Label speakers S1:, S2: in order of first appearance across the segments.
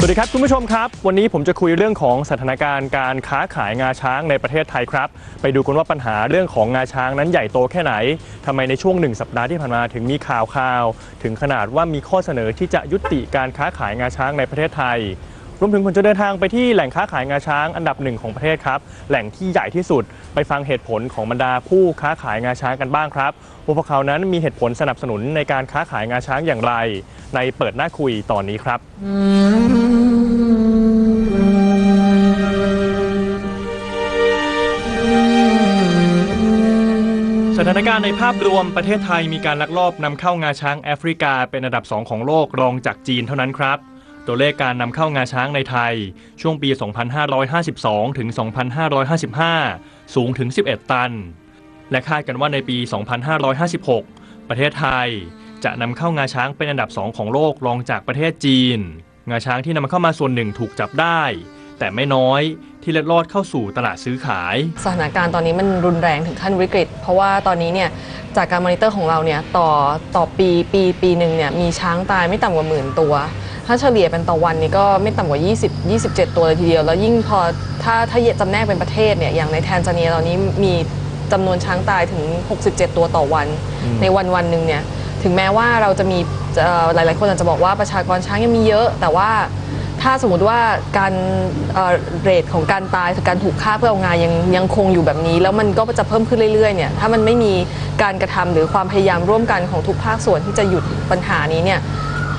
S1: สวัสดีครับคุณผู้ชมครับ วันนี้ผมจะคุยเรื่องของสถานการณ์การค้าขายงาช้างในประเทศไทยครับ ไปดูกันว่าปัญหาเรื่องของงาช้างนั้นใหญ่โตแค่ไหนทำไมในช่วงหนึ่งสัปดาห์ที่ผ่านมาถึงมีข่าวข่าว ถึงขนาดว่ามีข้อเสนอที่จะยุติการค้าขายงาช้างในประเทศไทยรวมถึงผมจะเดินทางไปที่แหล่งค้าขายงาช้างอันดับหนึ่งของประเทศครับ แหล่งที่ใหญ่ที่สุด ไปฟังเหตุผลของบรรดาผู้ค้าขายงาช้างกันบ้างครับว่าพวกเขานั้นมีเหตุผลสนับสนุนในการค้าขายงาช้างอย่างไร ในเปิดหน้าคุยตอนนี้ครับ สถานการณ์ในภาพรวมประเทศไทยมีการลักลอบนำเข้างาช้างแอฟริกาเป็นอันดับ2ของโลกรองจากจีนเท่านั้นครับ ตัวเลขการนำเข้างาช้างในไทย ช่วงปี 2552 ถึง 2555 สูงถึง 11 ตัน และคาดกันว่าในปี 2556 ประเทศไทยจะนำเข้างาช้างเป็นอันดับ 2 ของโลกรองจากประเทศจีน งาช้างที่นำเข้ามาส่วนหนึ่งถูกจับได้ แต่ไม่น้อยที่เล็ดลอดเข้าสู่ตลาดซื้อขาย
S2: สถานการณ์ตอนนี้มันรุนแรงถึงขั้นวิกฤต เพราะว่าตอนนี้เนี่ยจากการมอนิเตอร์ของเราเนี่ยต่อต่อปีปีปีหนึ่งเนี่ยมีช้างตายไม่ต่ำกว่าหมื่นตัว ถ้าเฉลี่ยเป็นต่อวันนี่ก็ไม่ต่ำกว่า 20 27 ตัวเลยทีเดียว แล้วยิ่งพอถ้าถ้าจำแนกเป็นประเทศเนี่ยอย่างในแทนซาเนียตอนนี้มีจำนวนช้างตายถึง 67 ตัวต่อวัน
S1: อืม
S2: ในวันวันหนึ่งเนี่ยถึงแม้ว่าเราจะมีเอ่อหลาย ๆ คนอาจจะบอกว่าประชากรช้างยังมีเยอะ แต่ว่าถ้าสมมติว่าการเอ่อเรทของการตายคือการถูกฆ่าเพื่อเอางานยังยังคงอยู่แบบนี้ แล้วมันก็จะเพิ่มขึ้นเรื่อย ๆ เนี่ยถ้ามันไม่มีการกระทำหรือความพยายามร่วมกันของทุกภาคส่วนที่จะหยุดปัญหานี้เนี่ย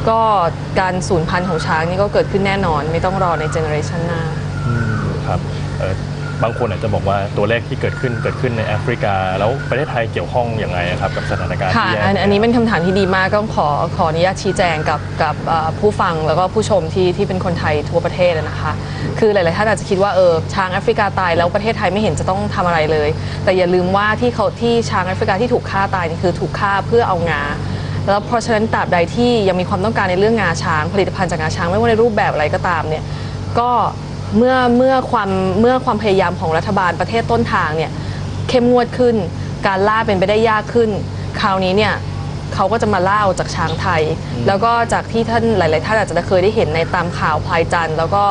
S2: ก็การสูญพันธุ์ของช้างนี่ก็เกิดขึ้นแน่นอน ไม่ต้องรอในเจเนอเรชันหน้า
S1: อืมครับเอ่อบางคนอาจจะบอกว่าตัวเลขที่เกิดขึ้นเกิดขึ้นในแอฟริกา แล้วประเทศไทยเกี่ยวข้องอย่างไรครับกับสถานการณ์
S2: ค่ะ
S1: ที่แย่
S2: อันอันนี้เป็นคำถามที่ดีมากก็ขอขออนุญาตชี้แจงกับกับเอ่อผู้ฟังแล้วก็ผู้ชมที่ที่เป็นคนไทยทั่วประเทศอะนะคะ คือหลาย ๆ ท่านอาจจะคิดว่าเออช้างแอฟริกาตายแล้วประเทศไทยไม่เห็นจะต้องทำอะไรเลย แต่อย่าลืมว่าที่เขาที่ช้างแอฟริกาที่ถูกฆ่าตายนี่คือถูกฆ่าเพื่อเอางา แล้วเพราะฉะนั้นตราบใดที่ยังมีความต้องการในเรื่องงาช้าง ผลิตภัณฑ์จากงาช้างไม่ว่าในรูปแบบอะไรก็ตามเนี่ยก็เมื่อเมื่อความเมื่อความพยายามของรัฐบาลประเทศต้นทางเนี่ยเข้มงวดขึ้น การล่าเป็นไปได้ยากขึ้น คราวนี้เนี่ย เขาก็จะมาล่าเอาจากช้างไทย แล้วก็จากที่ท่านหลาย ๆ ท่านอาจจะเคยได้เห็นในตามข่าวพลายจันทร์แล้วก็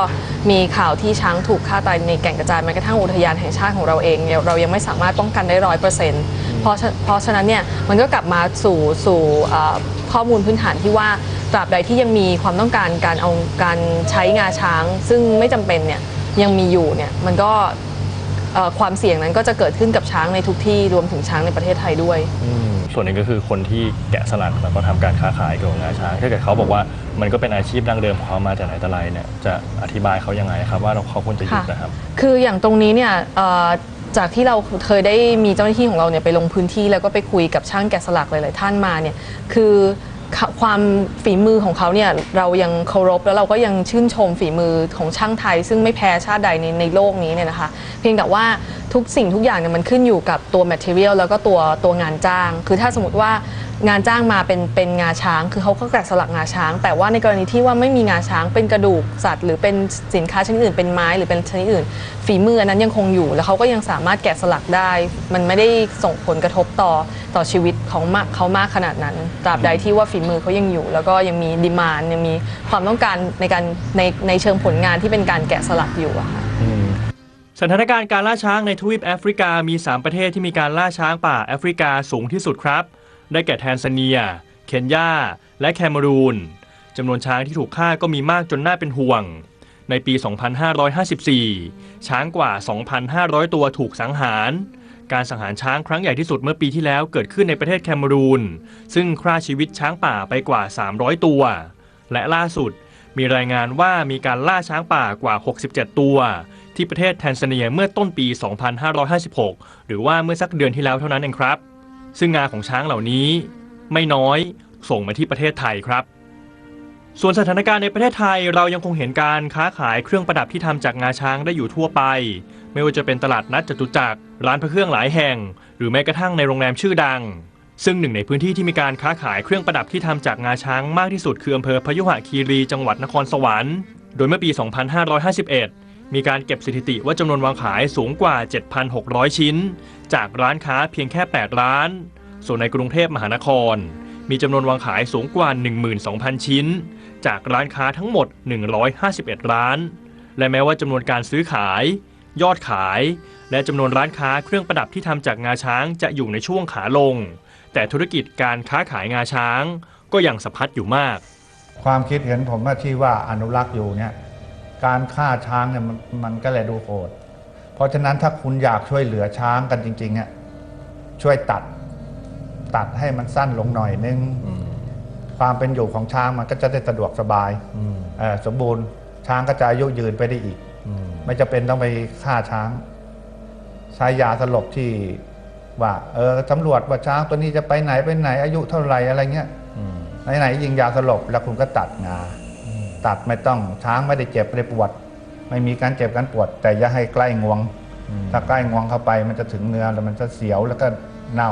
S2: มีข่าวที่ช้างถูกฆ่าตายในแก่งกระจานแม้กระทั่งอุทยานแห่งชาติของเราเองเนี่ยเรายังไม่สามารถป้องกันได้ร้อยเปอร์เซ็นต์เพราะฉะเพราะฉะนั้นเนี่ยมันก็กลับมาสู่สู่เอ่อข้อมูลพื้นฐานที่ว่าตราบใดที่ยังมีความต้องการการเอาการใช้งาช้าง ซึ่งไม่จำเป็นเนี่ยยังมีอยู่เนี่ยมันก็เอ่อความเสี่ยงนั้นก็จะเกิดขึ้นกับช้างในทุกที่รวมถึงช้างในประเทศไทยด้วย
S1: อืม ส่วนหนึ่งก็คือคนที่แกะสลักแล้วก็ทำการค้าขายเกี่ยวกับงาช้าง ถ้าเกิดเขาบอกว่ามันก็เป็นอาชีพดั้งเดิมของเขามาจากไหนแต่ไรเนี่ยจะอธิบายเขายังไงครับว่าเขาควรจะหยุดนะครับ
S2: คืออย่างตรงนี้เนี่ยเอ่อจากที่เราเคยได้มีเจ้าหน้าที่ของเราเนี่ยไปลงพื้นที่แล้วก็ไปคุยกับช่างแกะสลักหลาย ๆ ท่านมาเนี่ยคือ ความฝีมือของเขาเนี่ยเรายังเคารพแล้วเราก็ยังชื่นชมฝีมือของช่างไทย ซึ่งไม่แพ้ชาติใดในในโลกนี้เนี่ยนะคะ เพียงแต่ว่าทุกสิ่งทุกอย่างเนี่ยมันขึ้นอยู่กับตัว material แล้วก็ตัวตัวงานจ้าง คือถ้าสมมติว่า งานจ้างมาเป็นเป็นงาช้าง คือเขาก็แกะสลักงาช้าง แต่ว่าในกรณีที่ว่าไม่มีงาช้างเป็นกระดูกสัตว์ หรือเป็นสินค้าชนิดอื่นเป็นไม้หรือเป็นชนิดอื่น ฝีมืออันนั้นยังคงอยู่ แล้วเขาก็ยังสามารถแกะสลักได้ มันไม่ได้ส่งผลกระทบต่อต่อชีวิตของมากเขามากขนาดนั้นตราบใดที่ว่าฝีมือเขายังอยู่ แล้วก็ยังมีดีมานยังมีความต้องการในการในในเชิงผลงานที่เป็นการแกะสลักอยู่อะค่ะ
S1: สถานการณ์การล่าช้างในทวีปแอฟริกามี 3 ประเทศที่มีการล่าช้างป่าแอฟริกาสูงที่สุดครับ ได้แก่แทนซาเนีย เคนยา และแคเมรูนจำนวนช้างที่ถูกฆ่าก็มีมากจนน่าเป็นห่วง ในปี 2554 ช้างกว่า 2,500 ตัวถูกสังหาร การสังหารช้างครั้งใหญ่ที่สุดเมื่อปีที่แล้วเกิดขึ้นในประเทศแคเมรูน ซึ่งฆ่าชีวิตช้างป่าไปกว่า 300 ตัว และล่าสุดมีรายงานว่ามีการล่าช้างป่ากว่า 67 ตัว ที่ประเทศแทนซาเนียเมื่อต้นปี 2556 หรือว่าเมื่อสักเดือนที่แล้วเท่านั้นเองครับ ซึ่งงาของช้างเหล่านี้ไม่น้อยส่งมาที่ประเทศไทยครับ ส่วนสถานการณ์ในประเทศไทยเรายังคงเห็นการค้าขายเครื่องประดับที่ทำจากงาช้างได้อยู่ทั่วไป ไม่ว่าจะเป็นตลาดนัดจตุจักรร้านพระเครื่องหลายแห่ง หรือแม้กระทั่งในโรงแรมชื่อดัง ซึ่งหนึ่งในพื้นที่ที่มีการค้าขายเครื่องประดับที่ทำจากงาช้างมากที่สุดคืออำเภอพยุหคีรีจังหวัดนครสวรรค์โดยเมื่อปี 2551 มีการเก็บสถิติว่าจำนวนวางขายสูงกว่า 7,600 ชิ้น จากร้านค้าเพียงแค่ 8 ร้าน ส่วนในกรุงเทพมหานคร มีจำนวนวางขายสูงกว่า 12,000 ชิ้น จากร้านค้าทั้งหมด 151 ร้าน และแม้ว่าจำนวนการซื้อขาย ยอดขาย และจำนวนร้านค้าเครื่องประดับที่ทำจากงาช้างจะอยู่ในช่วงขาลง แต่ธุรกิจการค้าขายงาช้าง ก็ยังสะพัดอยู่มาก
S3: ความคิดเห็นผมว่าที่ว่าอนุรักษ์อยู่เนี่ย การฆ่าช้างเนี่ยมันมันก็เลยดูโหด เพราะฉะนั้นถ้าคุณอยากช่วยเหลือช้างกันจริงๆเนี่ยช่วยตัดตัดให้มันสั้นลงหน่อยนึง ความเป็นอยู่ของช้างมันก็จะได้สะดวกสบายเอ่อสมบูรณ์ช้างก็จะอายุยืนไปได้อีกไม่จะเป็นต้องไปฆ่าช้าง ใช้ยาสลบที่ว่า เออตำรวจว่าช้างตัวนี้จะไปไหนไปไหนอายุเท่าไหร่อะไรเงี้ยไหนๆยิงยาสลบแล้วคุณก็ตัดงา ตัดไม่ต้องช้างไม่ได้เจ็บไม่ได้ปวด ไม่มีการเจ็บการปวด แต่อย่าให้ใกล้งวง ถ้าใกล้งวงเข้าไปมันจะถึงเนื้อแล้วมันจะเสียวแล้วก็เน่า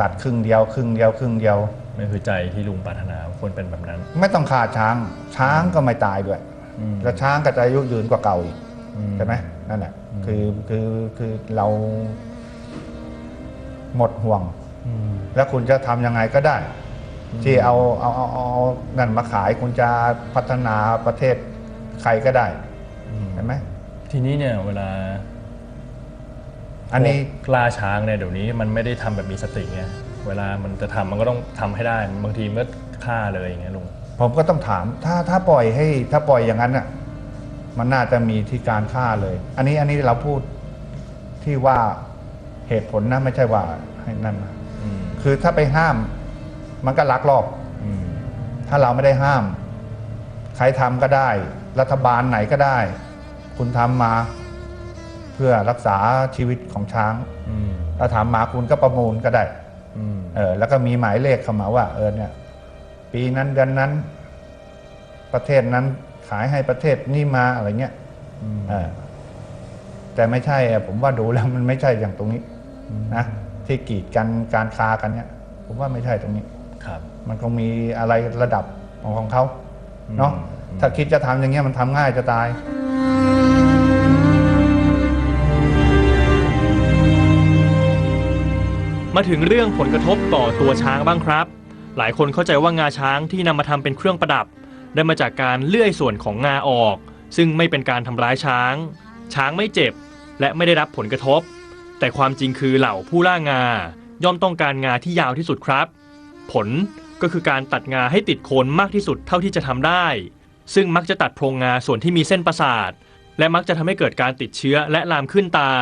S3: ตัดครึ่งเดียวครึ่งเดียวครึ่งเดียว
S1: นั่นคือใจที่ลุงปรารถนาควรเป็นแบบนั้น
S3: ไม่ต้องฆ่าช้าง ช้างก็ไม่ตายด้วย
S1: อืม
S3: แล้วช้างก็จะอายุยืนกว่าเก่าอีก
S1: อืม
S3: ใช่ไหมนั่นแหละคือคือคือเราหมดห่วง แล้วคุณจะทำยังไงก็ได้ ที่เอาเอาเอาเอาเอานั่นมาขายคุณจะพัฒนาประเทศใครก็ได้ใช่ไหม
S1: ทีนี้เนี่ยเวลา
S3: อันนี้
S1: พวกล่าช้างเนี่ยเดี๋ยวนี้มันไม่ได้ทำแบบมีสติไงเวลามันจะทำมันก็ต้องทำให้ได้บางทีมันก็ฆ่าเลยอย่างเงี้ยลุง
S3: ผมก็ต้องถามถ้าถ้าปล่อยให้ถ้าปล่อยอย่างนั้นน่ะมันน่าจะมีที่การฆ่าเลย อันนี้อันนี้เราพูดที่ว่าเหตุผลนะไม่ใช่ว่าให้นั่นนะ
S1: อืม
S3: คือถ้าไปห้าม มันก็ลักลอบ
S1: อืม
S3: ถ้าเราไม่ได้ห้าม ใครทำก็ได้ รัฐบาลไหนก็ได้ คุณทำมาเพื่อรักษาชีวิตของช้าง
S1: อืม
S3: ถ้าทำมาคุณก็ประมูลก็ได้
S1: อืม
S3: เออแล้วก็มีหมายเลขเข้ามาว่าเออเนี่ย ปีนั้นเดือนนั้น ประเทศนั้นขายให้ประเทศนี่มาอะไรเงี้ยเออแต่ไม่ใช่อะผมว่าดูแล้วมันไม่ใช่อย่างตรงนี้นะที่กีดกันการค้ากันเนี่ย ผมว่าไม่ใช่ตรงนี้
S1: ครับ
S3: มันคงมีอะไรระดับของของเขาเนาะ
S1: อืม
S3: ถ้าคิดจะทำอย่างเงี้ยมันทำง่ายจะตาย
S1: มาถึงเรื่องผลกระทบต่อตัวช้างบ้างครับ หลายคนเข้าใจว่างาช้างที่นำมาทำเป็นเครื่องประดับ ได้มาจากการเลื่อยส่วนของงาออก ซึ่งไม่เป็นการทำร้ายช้าง ช้างไม่เจ็บ และไม่ได้รับผลกระทบ แต่ความจริงคือเหล่าผู้ล่างา ย่อมต้องการงาที่ยาวที่สุดครับ ผลก็คือการตัดงาให้ติดโคนมากที่สุดเท่าที่จะทำได้ ซึ่งมักจะตัดโพรงงาส่วนที่มีเส้นประสาท และมักจะทำให้เกิดการติดเชื้อและลามขึ้นตา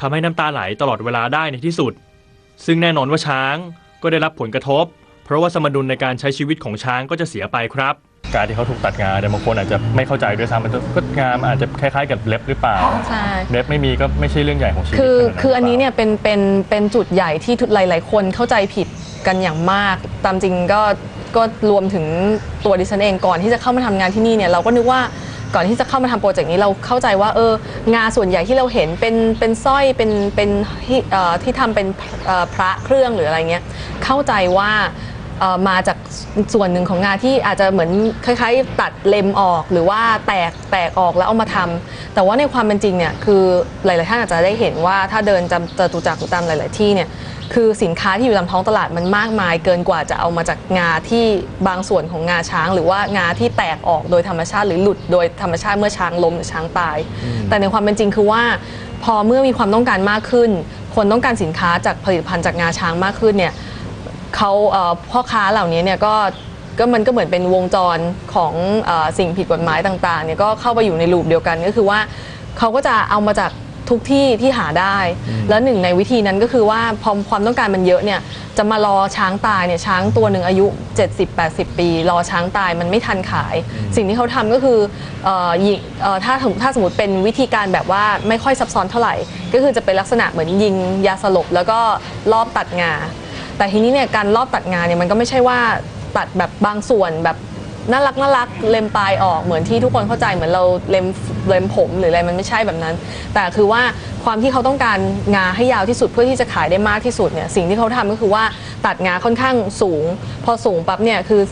S1: ทำให้น้ำตาไหลตลอดเวลาได้ในที่สุด ซึ่งแน่นอนว่าช้างก็ได้รับผลกระทบ เพราะว่าสมดุลในการใช้ชีวิตของช้างก็จะเสียไปครับ การที่เขาถูกตัดงาเนี่ยบางคนอาจจะไม่เข้าใจด้วยซ้ำมันจะก็งามันอาจจะคล้ายๆกับเล็บหรือเปล่า
S2: ใช่
S1: เล็บไม่มีก็ไม่ใช่เรื่องใหญ่ของชีวิต
S2: คือ
S1: ขนาดนั้น
S2: คืออันนี้
S1: หรื
S2: เนี่ยเป็นเป็นเป็นจุดใหญ่ที่ทุกหลาย ๆ คนเข้าใจผิดกันอย่างมาก ตามจริงก็ก็รวมถึงตัวดิฉันเองก่อนที่จะเข้ามาทำงานที่นี่เนี่ยเราก็นึกว่าก่อนที่จะเข้ามาทำโปรเจกต์นี้เราเข้าใจว่าเอองาส่วนใหญ่ที่เราเห็นเป็นเป็นสร้อยเป็นเป็นที่เอ่อที่ทำเป็นเอ่อพระเครื่องหรืออะไรเงี้ยเข้าใจว่า เอ่อมาจากส่วนหนึ่งของงาที่อาจจะเหมือนคล้ายๆ ตัดเล็มออกหรือว่าแตกแตกออกแล้วเอามาทำแต่ว่าในความเป็นจริงเนี่ยคือหลาย ๆ ท่านอาจจะได้เห็นว่าถ้าเดินจำจตุจักรหรือตามหลาย ๆ ที่เนี่ยคือสินค้าที่อยู่ตามท้องตลาดมันมากมายเกินกว่าจะเอามาจากงาที่บางส่วนของงาช้าง หรือว่างาที่แตกออกโดยธรรมชาติ หรือหลุดโดยธรรมชาติเมื่อช้างล้มหรือช้างตาย แต่ในความเป็นจริงคือว่า พอเมื่อมีความต้องการมากขึ้น คนต้องการสินค้าจากผลิตภัณฑ์จากงาช้างมากขึ้นเนี่ย เขาเอ่อพ่อค้าเหล่านี้เนี่ยก็ก็มันก็เหมือนเป็นวงจรของเออสิ่งผิดกฎหมายต่างๆเนี่ยก็เข้าไปอยู่ในลูปเดียวกันก็คือว่าเขาก็จะเอามาจากทุกที่ที่หาได้ แล้วหนึ่งในวิธีนั้นก็คือว่าพอความต้องการมันเยอะเนี่ยจะมารอช้างตายเนี่ยช้างตัวหนึ่งอายุ 70-80 ปี รอช้างตายมันไม่ทันขาย สิ่งที่เขาทำก็คือเอ่อยิงเอ่อถ้าถ้าสมมติเป็นวิธีการแบบว่าไม่ค่อยซับซ้อนเท่าไหร่ ก็คือจะเป็นลักษณะเหมือนยิงยาสลบแล้วก็รอบตัดงา แต่ทีนี้เนี่ยการรอบตัดงานเนี่ยมันก็ไม่ใช่ว่าตัดแบบบางส่วนแบบน่ารักน่ารักเล็มปลายออกเหมือนที่ทุกคนเข้าใจเหมือนเราเล็มเล็มผมหรืออะไรมันไม่ใช่แบบนั้น แต่คือว่าความที่เขาต้องการงาให้ยาวที่สุดเพื่อที่จะขายได้มากที่สุดเนี่ยสิ่งที่เขาทำก็คือว่าตัดงาค่อนข้างสูง พอสูงปั๊บเนี่ยคือ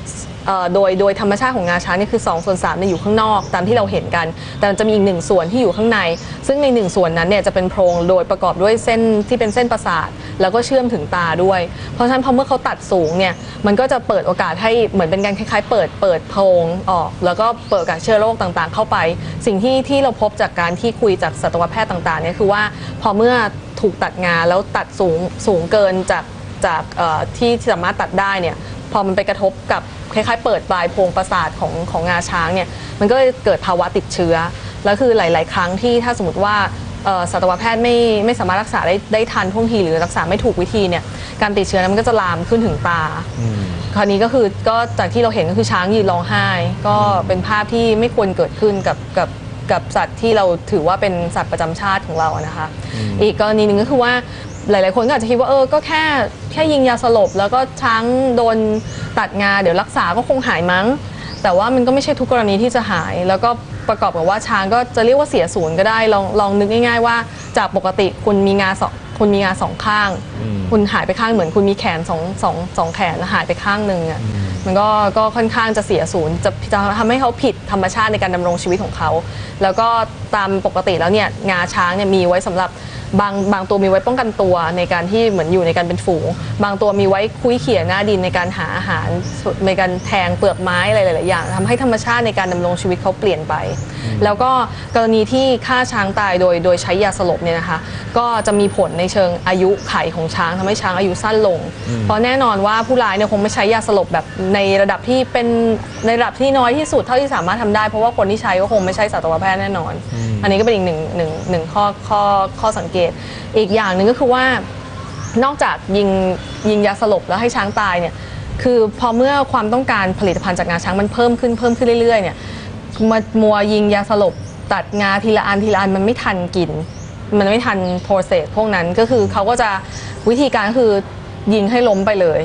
S2: เอ่อโดยโดยธรรมชาติของงาช้างนี่คือ2ส่วน3เนี่ยอยู่ข้างนอกตามที่เราเห็นกัน แต่มันจะมีอีกหนึ่งส่วนที่อยู่ข้างใน ซึ่งในหนึ่งส่วนนั้นเนี่ยจะเป็นโพรงโดยประกอบด้วยเส้นที่เป็นเส้นประสาท แล้วก็เชื่อมถึงตาด้วย เพราะฉะนั้นพอเมื่อเขาตัดสูงเนี่ยมันก็จะเปิดโอกาสให้เหมือนเป็นการคล้ายๆ เปิดเปิดโพรงออก แล้วก็เปิดโอกาสเชื้อโรคต่างๆ เข้าไป สิ่งที่ที่เราพบจากการที่คุยจากสัตวแพทย์ต่างๆเนี่ยคือว่าพอเมื่อถูกตัดงาแล้วตัดสูงสูงเกินจากจากที่สามารถตัดได้เนี่ย พอมันไปกระทบกับคล้ายๆ เปิดปลายโพรงประสาทของของงาช้างเนี่ยมันก็เลยเกิดภาวะติดเชื้อ แล้วคือหลาย ๆ ครั้งที่ถ้าสมมติว่าเอ่อสัตวแพทย์ไม่ไม่สามารถรักษาได้ได้ทันท่วงทีหรือรักษาไม่ถูกวิธีเนี่ยการติดเชื้อนั้นมันก็จะลามขึ้นถึงตา คราวนี้ก็คือก็จากที่เราเห็นก็คือช้างยืนร้องไห้ ก็เป็นภาพที่ไม่ควรเกิดขึ้นกับกับกับสัตว์ที่เราถือว่าเป็นสัตว์ประจำชาติของเราอะนะคะ อีกกรณีหนึ่งก็คือว่า หลาย ๆ คนก็อาจจะคิดว่าเออก็แค่แค่ยิงยาสลบ แล้วก็ช้างโดนตัดงาเดี๋ยวรักษาก็คงหายมั้ง แต่ว่ามันก็ไม่ใช่ทุกกรณีที่จะหาย แล้วก็ประกอบกับว่าช้างก็จะเรียกว่าเสียศูนย์ก็ได้ลองลองนึกง่าย ๆ ว่าจากปกติคุณมีงาสอง คุณมีงาสองข้างคุณหายไปข้างเหมือนคุณมีแขนสองสองสองแขนแล้วหายไปข้างหนึ่งอะมันก็ก็ค่อนข้างจะเสียศูนย์จะจะทำให้เขาผิดธรรมชาติในการดำรงชีวิตของเขา แล้วก็ตามปกติแล้วเนี่ยงาช้างเนี่ยมีไว้สำหรับบางบางตัวมีไว้ป้องกันตัวในการที่เหมือนอยู่ในการเป็นฝูง บางตัวมีไว้คุยเขี่ยหน้าดินในการหาอาหารในการแทงเปลือกไม้อะไรหลายๆอย่างทำให้ธรรมชาติในการดำรงชีวิตเขาเปลี่ยนไป แล้วก็กรณีที่ฆ่าช้างตายโดยโดยใช้ยาสลบเนี่ยนะคะ ก็จะมีผลในเชิงอายุไขของช้างทำให้ช้างอายุสั้นลง เพราะแน่นอนว่าผู้ร้ายเนี่ยคงไม่ใช้ยาสลบแบบในระดับที่เป็นในระดับที่น้อยที่สุดเท่าที่สามารถทำได้เพราะว่าคนที่ใช้ก็คงไม่ใช่สัตวแพทย์แน่นอน อันนี้ก็เป็นอีกหนึ่งหนึ่งหนึ่งข้อข้อข้อสังเกต อีกอย่างหนึ่งก็คือว่านอกจากยิงยิงยาสลบแล้วให้ช้างตายเนี่ยคือพอเมื่อความต้องการผลิตภัณฑ์จากงาช้างมันเพิ่มขึ้นเพิ่มขึ้นเรื่อยๆเนี่ยมามัวยิงยาสลบตัดงาทีละอันทีละอันมันไม่ทันกิน มันไม่ทันโปรเซสพวกนั้นก็คือเขาก็จะวิธีการก็คือยิงให้ล้มไปเลย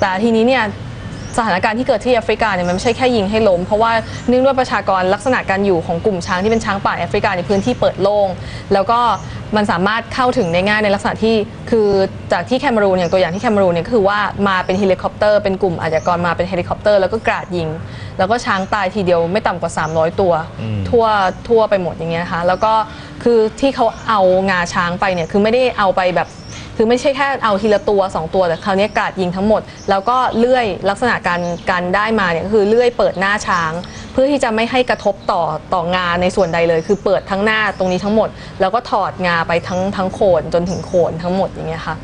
S2: แต่ทีนี้เนี่ยสถานการณ์ที่เกิดที่แอฟริกาเนี่ยมันไม่ใช่แค่ยิงให้ล้ม เพราะว่าเนื่องด้วยประชากรลักษณะการอยู่ของกลุ่มช้างที่เป็นช้างป่าแอฟริกาในพื้นที่เปิดโล่งแล้วก็มันสามารถเข้าถึงได้ง่ายในลักษณะที่คือจากที่แคเมรูนอย่างตัวอย่างที่แคเมรูนเนี่ยก็คือว่ามาเป็นเฮลิคอปเตอร์เป็นกลุ่มอาชญากรมาเป็นเฮลิคอปเตอร์แล้วก็กราดยิง แล้วก็ช้างตายทีเดียวไม่ต่ำกว่า 300 ตัวทั่วทั่วไปหมดอย่างเงี้ยนะคะแล้วก็ คือที่เขาเอางาช้างไปเนี่ยคือไม่ได้เอาไปแบบ คือไม่ใช่แค่เอาทีละตัว 2 ตัวแต่คราวนี้กราดยิงทั้งหมด แล้วก็เลื่อยลักษณะการการได้มาเนี่ยคือเลื่อยเปิดหน้าช้าง เพื่อที่จะไม่ให้กระทบต่อต่องาในส่วนใดเลย คือเปิดทั้งหน้าตรงนี้ทั้งหมด แล้วก็ถอดงาไปทั้งทั้งโคนจนถึงโคนทั้งหมดอย่างเงี้ยค่ะ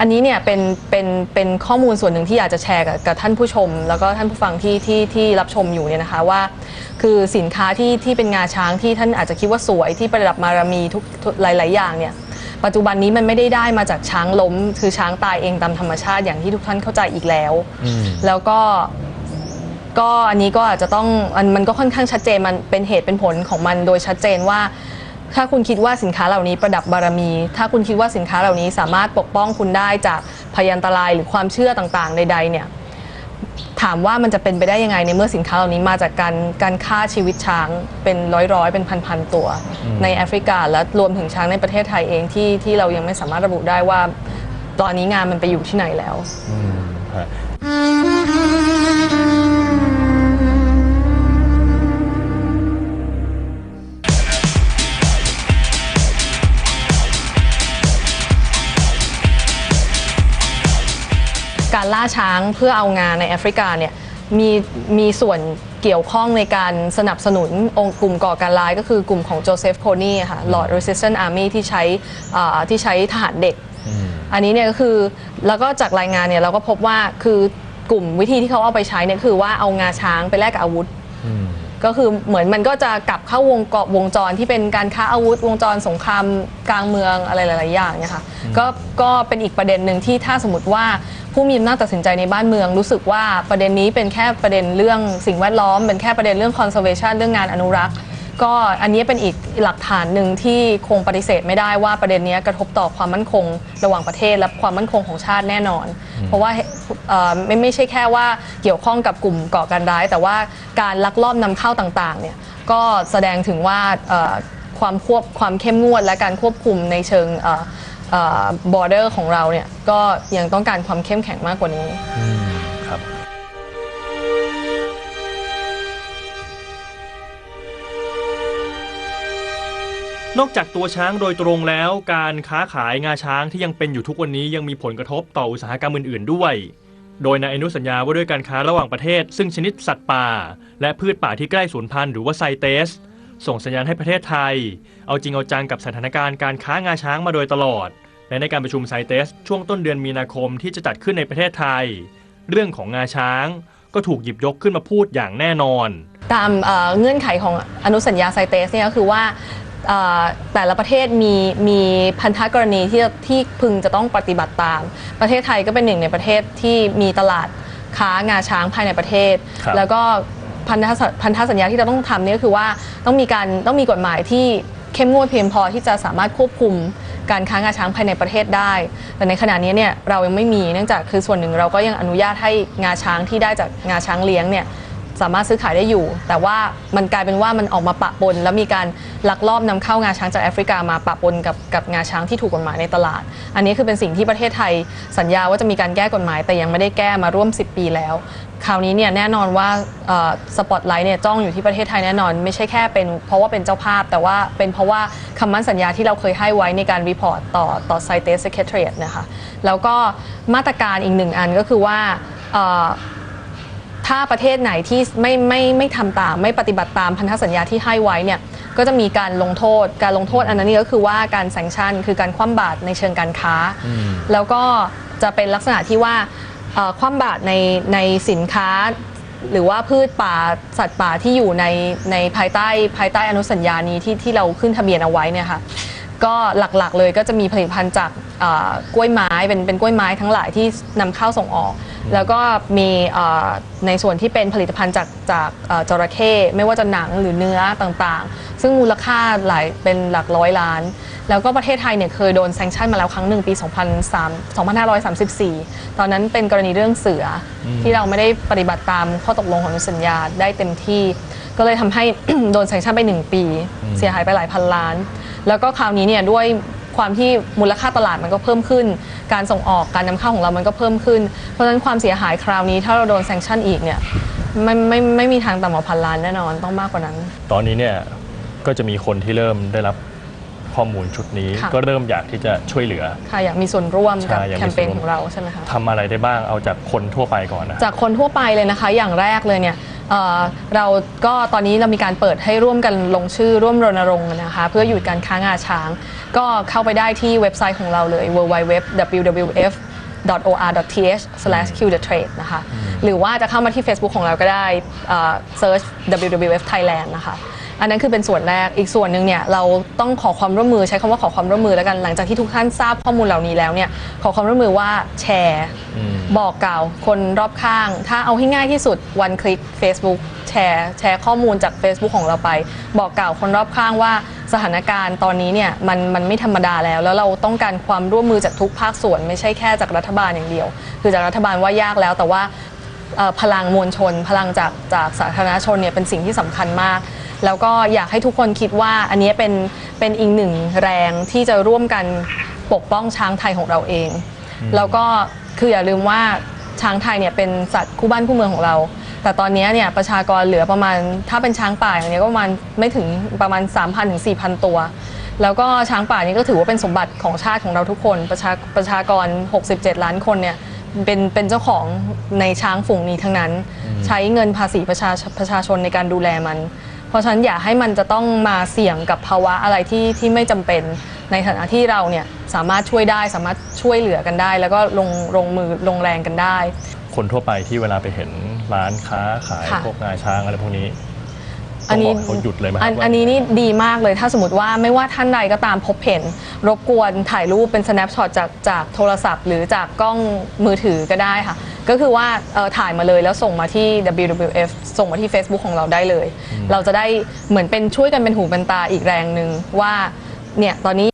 S2: อันนี้เนี่ยเป็นเป็นเป็นข้อมูลส่วนหนึ่งที่อยากจะแชร์กับกับท่านผู้ชม แล้วก็ท่านผู้ฟังที่ที่ที่รับชมอยู่เนี่ยนะคะว่า คือสินค้าที่ที่เป็นงาช้างที่ท่านอาจจะคิดว่าสวยที่ประดับมารามีทุกทุกหลาย ๆ อย่างเนี่ยปัจจุบันนี้มันไม่ได้ได้มาจากช้างล้ม คือช้างตายเองตามธรรมชาติอย่างที่ทุกท่านเข้าใจอีกแล้วแล้วก็ก็อันนี้ก็อาจจะต้องมันมันก็ค่อนข้างชัดเจนมันเป็นเหตุเป็นผลของมันโดยชัดเจนว่า ถ้าคุณคิดว่าสินค้าเหล่านี้ประดับบารมี ถ้าคุณคิดว่าสินค้าเหล่านี้สามารถปกป้องคุณได้จากพยันตรายหรือความเชื่อต่างๆ ใดๆเนี่ยถามว่ามันจะเป็นไปได้ยังไงในเมื่อสินค้าเหล่านี้มาจากการการฆ่าชีวิตช้างเป็นร้อยๆ เป็นพันๆตัวในแอฟริกาและรวมถึงช้างในประเทศไทยเองที่ที่เรายังไม่สามารถระบุได้ว่า ตอนนี้งานมันไปอยู่ที่ไหนแล้ว การล่าช้างเพื่อเอางานในแอฟริกาเนี่ยมีมีส่วนเกี่ยวข้องในการสนับสนุนองค์กลุ่มก่อการร้ายก็คือกลุ่มของโจเซฟโคนีค่ะ Lord Resistance Army ที่ใช้อ่าที่ใช้ทหารเด็ก อันนี้เนี่ยก็คือแล้วก็จากรายงานเนี่ยเราก็พบว่าคือกลุ่มวิธีที่เขาเอาไปใช้เนี่ยคือว่าเอางาช้างไปแลกกับอาวุธ ก็คือเหมือนมันก็จะกลับเข้าวงเกาะวงจรที่เป็นการค้าอาวุธ วงจรสงครามกลางเมืองอะไรหลาย ๆ อย่างเนี่ยค่ะก็ก็เป็นอีกประเด็นหนึ่งที่ถ้าสมมติว่าผู้มีอำนาจตัดสินใจในบ้านเมือง รู้สึกว่าประเด็นนี้เป็นแค่ประเด็นเรื่องสิ่งแวดล้อมเป็นแค่ประเด็นเรื่อง conservation เรื่องงานอนุรักษ์ ก็อันนี้เป็นอีกหลักฐานหนึ่งที่คงปฏิเสธไม่ได้ว่าประเด็นนี้กระทบต่อความมั่นคงระหว่างประเทศและความมั่นคงของชาติแน่นอน เพราะว่าเอ่อไม่ไม่ใช่แค่ว่าเกี่ยวข้องกับกลุ่มก่อการร้าย แต่ว่าการลักลอบนำเข้าต่างๆเนี่ยก็แสดงถึงว่าเอ่อความควบความเข้มงวด และการควบคุมในเชิงบอร์เดอร์ของเราเนี่ยก็ยังต้องการความเข้มแข็งมากกว่านี้
S1: ครับ นอกจากตัวช้างโดยตรงแล้ว การค้าขายงาช้างที่ยังเป็นอยู่ทุกวันนี้ยังมีผลกระทบต่ออุตสาหกรรมอื่น ๆ ด้วย โดยนายอนุสัญญาว่าด้วยการค้าระหว่างประเทศ ซึ่งชนิดสัตว์ป่า และพืชป่าที่ใกล้สูญพันธุ์หรือว่าไซเตส ส่งสัญญาณให้ประเทศไทย เอาจริงเอาจังกับสถานการณ์การค้างาช้างมาโดยตลอด และในการประชุมไซเตส ช่วงต้นเดือนมีนาคมที่จะจัดขึ้นในประเทศไทย เรื่องของงาช้าง ก็ถูกหยิบยกขึ้นมาพูดอย่างแน่นอน
S2: ตามเอ่อเงื่อนไขของอนุสัญญาไซเตสเนี่ยก็คือว่า เอ่อแต่ละประเทศมีมีพันธกรณีที่ที่พึงจะต้องปฏิบัติตาม ประเทศไทยก็เป็นหนึ่งในประเทศที่มีตลาดค้างาช้างภายในประเทศ
S1: ครับ
S2: แล้วก็พันธสัญพันธสัญญาที่เราต้องทำเนี่ยก็คือว่าต้องมีการต้องมีกฎหมายที่เข้มงวดเพียงพอที่จะสามารถควบคุมการค้างาช้างภายในประเทศได้ แต่ในขณะนี้เนี่ยเรายังไม่มีเนื่องจากคือส่วนหนึ่งเราก็ยังอนุญาตให้งาช้างที่ได้จากงาช้างเลี้ยงเนี่ย สามารถซื้อขายได้อยู่ แต่ว่ามันกลายเป็นว่ามันออกมาปะปน แล้วมีการลักลอบนำเข้างาช้างจากแอฟริกามาปะปนกับกับงาช้างที่ถูกกฎหมายในตลาด อันนี้คือเป็นสิ่งที่ประเทศไทยสัญญาว่าจะมีการแก้กฎหมาย แต่ยังไม่ได้แก้มาร่วม 10 ปีแล้ว คราวนี้เนี่ยแน่นอนว่าสปอตไลท์เนี่ยจ้องอยู่ที่ประเทศไทยแน่นอน ไม่ใช่แค่เป็นเพราะว่าเป็นเจ้าภาพ แต่ว่าเป็นเพราะว่าคำมั่นสัญญาที่เราเคยให้ไว้ในการรีพอร์ตต่อต่อไซเตสเซ c เ e ร a นะคะแล้วก็มาตรการอีกหนึ่งอันก็คือว่า ถ้าประเทศไหนที่ไม่ไม่ไม่ทำตามไม่ปฏิบัติตามพันธสัญญาที่ให้ไว้เนี่ยก็จะมีการลงโทษ การลงโทษอันนั้นนี่ก็คือว่าการแซงชั่นคือการคว่ำบาตรในเชิงการค้า แล้วก็จะเป็นลักษณะที่ว่าเอ่อคว่ำบาตรในในสินค้า หรือว่าพืชป่าสัตว์ป่าที่อยู่ในในภายใต้ภายใต้อนุสัญญานี้ที่ที่เราขึ้นทะเบียนเอาไว้เนี่ยค่ะ ก็หลักๆเลยก็จะมีผลิตภัณฑ์จากเอ่อกล้วยไม้เป็นเป็นกล้วยไม้ทั้งหลายที่นำเข้าส่งออก แล้วก็มีเอ่อในส่วนที่เป็นผลิตภัณฑ์จากจากเอ่อจระเข้ไม่ว่าจะหนังหรือเนื้อต่างๆ ซึ่งมูลค่าหลายเป็นหลักร้อยล้าน แล้วก็ประเทศไทยเนี่ยเคยโดนแซงชั่นมาแล้วครั้งหนึ่งปี 2003 2534 ตอนนั้นเป็นกรณีเรื่องเสืออที่เราไม่ได้ปฏิบัติตามข้อตกลงของอนุสัญญาได้เต็มที่ ก็เลยทำให้ โดนแซงชั่นไป1ปี เสียหายไปหลายพันล้าน แล้วก็คราวนี้เนี่ยด้วยความที่มูลค่าตลาดมันก็เพิ่มขึ้น การส่งออกการนำเข้าของเรามันก็เพิ่มขึ้น เพราะฉะนั้นความเสียหายคราวนี้ถ้าเราโดนแซงชั่นอีกเนี่ยไม่ไม่ไม่มีทางต่ำกว่าพันล้านแน่นอนต้องมากกว่านั้น
S1: ตอนนี้เนี่ยก็จะมีคนที่เริ่มได้รับข้อมูลชุดนี้
S2: ค่ะ
S1: ก็เริ่มอยากที่จะช่วยเหลือ
S2: ค่ะอยากมีส่วนร่วมกับ
S1: ใช่อยากมี
S2: แคมเปญ
S1: ส่วนร่วม
S2: ของเราใช่ไหมคะ
S1: ทำอะไรได้บ้างเอาจากคนทั่วไปก่อนนะ
S2: จากคนทั่วไปเลยนะคะ อย่างแรกเลยเนี่ย เอ่อเราก็ตอนนี้เรามีการเปิดให้ร่วมกันลงชื่อร่วมรณรงค์นะคะเพื่อหยุดการค้างาช้าง ก็เข้าไปได้ที่เว็บไซต์ของเราเลย www.wwf or.th/qthetrade นะคะ หรือว่าจะเข้ามาที่ Facebook ของเราก็ได้เ search www thailand นะคะ อันนั้นคือเป็นส่วนแรก อีกส่วนหนึ่งเนี่ยเราต้องขอความร่วมมือใช้คำว่าขอความร่วมมือแล้วกัน หลังจากที่ทุกท่านทราบข้อมูลเหล่านี้แล้วเนี่ยขอความร่วมมือว่าแชร์ บอกกล่าวคนรอบข้าง ถ้าเอาให้ง่ายที่สุดวันคลิก Facebook แชร์แชร์ข้อมูลจาก Facebook ของเราไป บอกกล่าวคนรอบข้างว่าสถานการณ์ตอนนี้เนี่ยมันมันไม่ธรรมดาแล้ว แล้วเราต้องการความร่วมมือจากทุกภาคส่วน ไม่ใช่แค่จากรัฐบาลอย่างเดียว คือจากรัฐบาลว่ายากแล้วแต่ว่าเอ่อพลังมวลชน พลังจากจากสาธารณชนเนี่ยเป็นสิ่งที่สำคัญมาก แล้วก็อยากให้ทุกคนคิดว่าอันนี้เป็นเป็นอีกหนึ่งแรงที่จะร่วมกันปกป้องช้างไทยของเราเอง แล้วก็ คืออย่าลืมว่าช้างไทยเนี่ยเป็นสัตว์คู่บ้านคู่เมืองของเรา แต่ตอนนี้เนี่ยประชากรเหลือประมาณถ้าเป็นช้างป่าอย่างเนี้ยก็ประมาณไม่ถึงประมาณ 3,000ถึง4,000 ตัว แล้วก็ช้างป่านี้ก็ถือว่าเป็นสมบัติของชาติของเราทุกคน ประชาประชากร 67 ล้านคนเนี่ยเป็นเป็นเจ้าของในช้างฝูงนี้ทั้งนั้น ใช้เงินภาษีประชาประชาชนในการดูแลมัน เพราะฉะนั้นอย่าให้มันจะต้องมาเสี่ยงกับภาวะอะไรที่ที่ไม่จำเป็น ในฐานะที่เราเนี่ยสามารถช่วยได้สามารถช่วยเหลือกันได้ แล้วก็ลงลงมือลงแรงกันได้
S1: คนทั่วไปที่เวลาไปเห็นร้านค้าขาย
S2: ค่ะ
S1: พวกงาช้างอะไรพวกนี้
S2: อันนี้
S1: ต้องบอกให้เขาหยุดเลยไหมครับ
S2: อัน
S1: ว่า
S2: อันนี้นี่ดีมากเลยถ้าสมมติว่าไม่ว่าท่านใดก็ตามพบเห็น รบกวนถ่ายรูปเป็น snapshot จากจากโทรศัพท์ หรือจากกล้องมือถือก็ได้ค่ะ ก็คือว่าเอ่อถ่ายมาเลยแล้วส่งมาที่ WWF ส่งมาที่ Facebook ของเราได้เลย เราจะได้เหมือนเป็นช่วยกันเป็นหูเป็นตาอีกแรงหนึ่งว่าเนี่ยตอนนี้